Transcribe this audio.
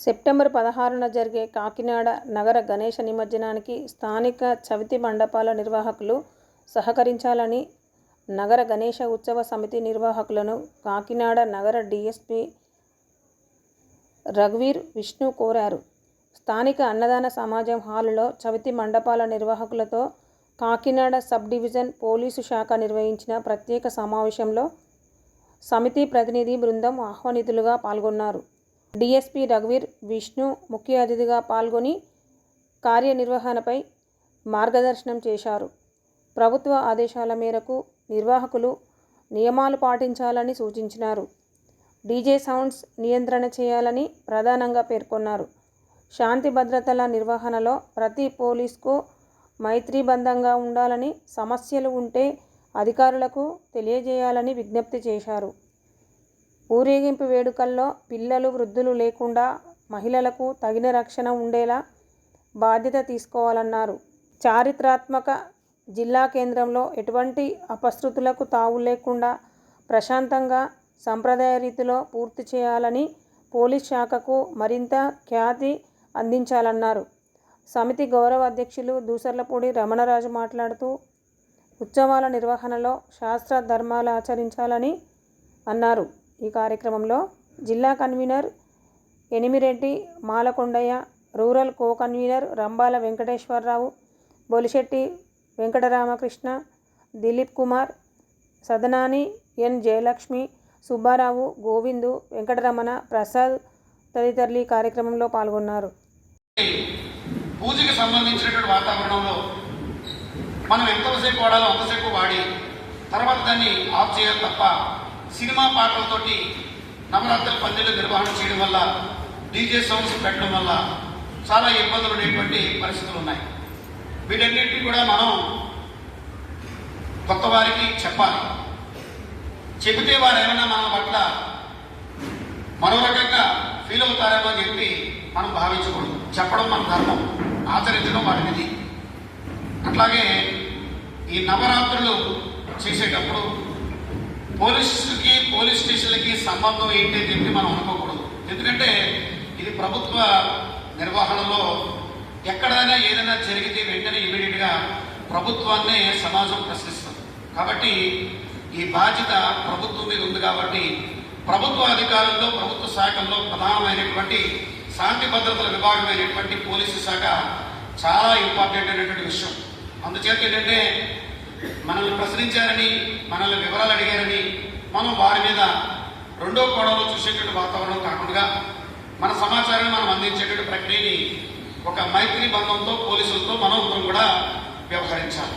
September పదహారున జరిగే కాకినాడ నగర గణేష నిమజ్జనానికి స్థానిక చవితి మండపాల నిర్వాహకులు సహకరించాలని నగర గణేష ఉత్సవ సమితి నిర్వాహకులను కాకినాడ నగర డీఎస్పీ రఘువీర్ విష్ణు కోరారు. స్థానిక అన్నదాన సమాజం హాలులో చవితి మండపాల నిర్వాహకులతో కాకినాడ సబ్ డివిజన్ పోలీసు శాఖ నిర్వహించిన ప్రత్యేక సమావేశంలో సమితి ప్రతినిధి బృందం ఆహ్వానితులుగా పాల్గొన్నారు. డీఎస్పీ రఘువీర్ విష్ణు ముఖ్య అతిథిగా పాల్గొని కార్యనిర్వహణపై మార్గదర్శనం చేశారు. ప్రభుత్వ ఆదేశాల మేరకు నిర్వాహకులు నియమాలు పాటించాలని సూచించినారు. డీజే సౌండ్స్ నియంత్రణ చేయాలని ప్రధానంగా పేర్కొన్నారు. శాంతి భద్రతల నిర్వహణలో ప్రతి పోలీస్కు మైత్రీబంధంగా ఉండాలని సమస్యలు ఉంటే అధికారులకు తెలియజేయాలని విజ్ఞప్తి చేశారు. ఊరేగింపు వేడుకల్లో పిల్లలు వృద్ధులు లేకుండా మహిళలకు తగిన రక్షణ ఉండేలా బాధ్యత తీసుకోవాలన్నారు. చారిత్రాత్మక జిల్లా కేంద్రంలో ఎటువంటి అపశృతులకు తావు లేకుండా ప్రశాంతంగా సంప్రదాయ రీతిలో పూర్తి చేయాలని పోలీస్ శాఖకు మరింత ఖ్యాతి అందించాలన్నారు. సమితి గౌరవ అధ్యక్షులు దూసర్లపూడి రమణరాజు మాట్లాడుతూ ఉత్సవాల నిర్వహణలో శాస్త్ర ధర్మాలు ఆచరించాలని అన్నారు. ఈ కార్యక్రమంలో జిల్లా convener Enimireddy Malakondaiah rural co convener Rambala Venkateswararao Bolisetti Venkataramakrishna Dilip Kumar Sadanani N. Jayalakshmi Subbarao Govindu Venkataramana Prasad తదితరులు ఈ కార్యక్రమంలో పాల్గొన్నారు. పూజకి సంబంధించినటువంటి వాతావరణంలో మనం ఎంతసేపు వాడాలో అంతసేపు వాడి తర్వాత దాన్ని ఆఫ్ చేయాలి తప్ప సినిమా పాటలతోటి నవరాత్రుల పందిళ్ళు నిర్వహణ చేయడం వల్ల డీజే సౌండ్స్ పెట్టడం వల్ల చాలా ఇబ్బందులు ఉండేటువంటి పరిస్థితులు ఉన్నాయి. వీటన్నిటిని కూడా మనం కొత్త వారికి చెప్పాలి. చెబితే వారు ఏమైనా మన పట్ల మరో రకంగా ఫీల్ అవుతారేమో అని చెప్పి మనం భావించకూడదు. చెప్పడం మన ధర్మం. ఆచరించడం వారి విధి. అట్లాగే ఈ నవరాత్రులు చేసేటప్పుడు పోలీసుకి పోలీస్ స్టేషన్లకి సంబంధం ఏంటి అని చెప్పి మనం అనుకోకూడదు. ఎందుకంటే ఇది ప్రభుత్వ నిర్వహణలో ఎక్కడైనా ఏదైనా జరిగితే వెంటనే ఇమీడియట్గా ప్రభుత్వాన్నే సమాజం ప్రశ్నిస్తుంది. కాబట్టి ఈ బాధ్యత ప్రభుత్వం మీద ఉంది కాబట్టి ప్రభుత్వ అధికారుల్లో ప్రభుత్వ శాఖల్లో ప్రధానమైనటువంటి శాంతి భద్రతల విభాగమైనటువంటి పోలీసు శాఖ చాలా ఇంపార్టెంట్ అయినటువంటి విషయం. అందుచేత ఏంటంటే మనల్ని ప్రశ్నించారని మనల్ని వివరాలు అడిగారని మనం వారి మీద రెండో కోణంలో చూసేటువంటి వాతావరణం కాకుండా మన సమాచారాన్ని మనం అందించేటువంటి ప్రక్రియని ఒక మైత్రి బంధంతో పోలీసులతో మనం కూడా వ్యవహరించాలి.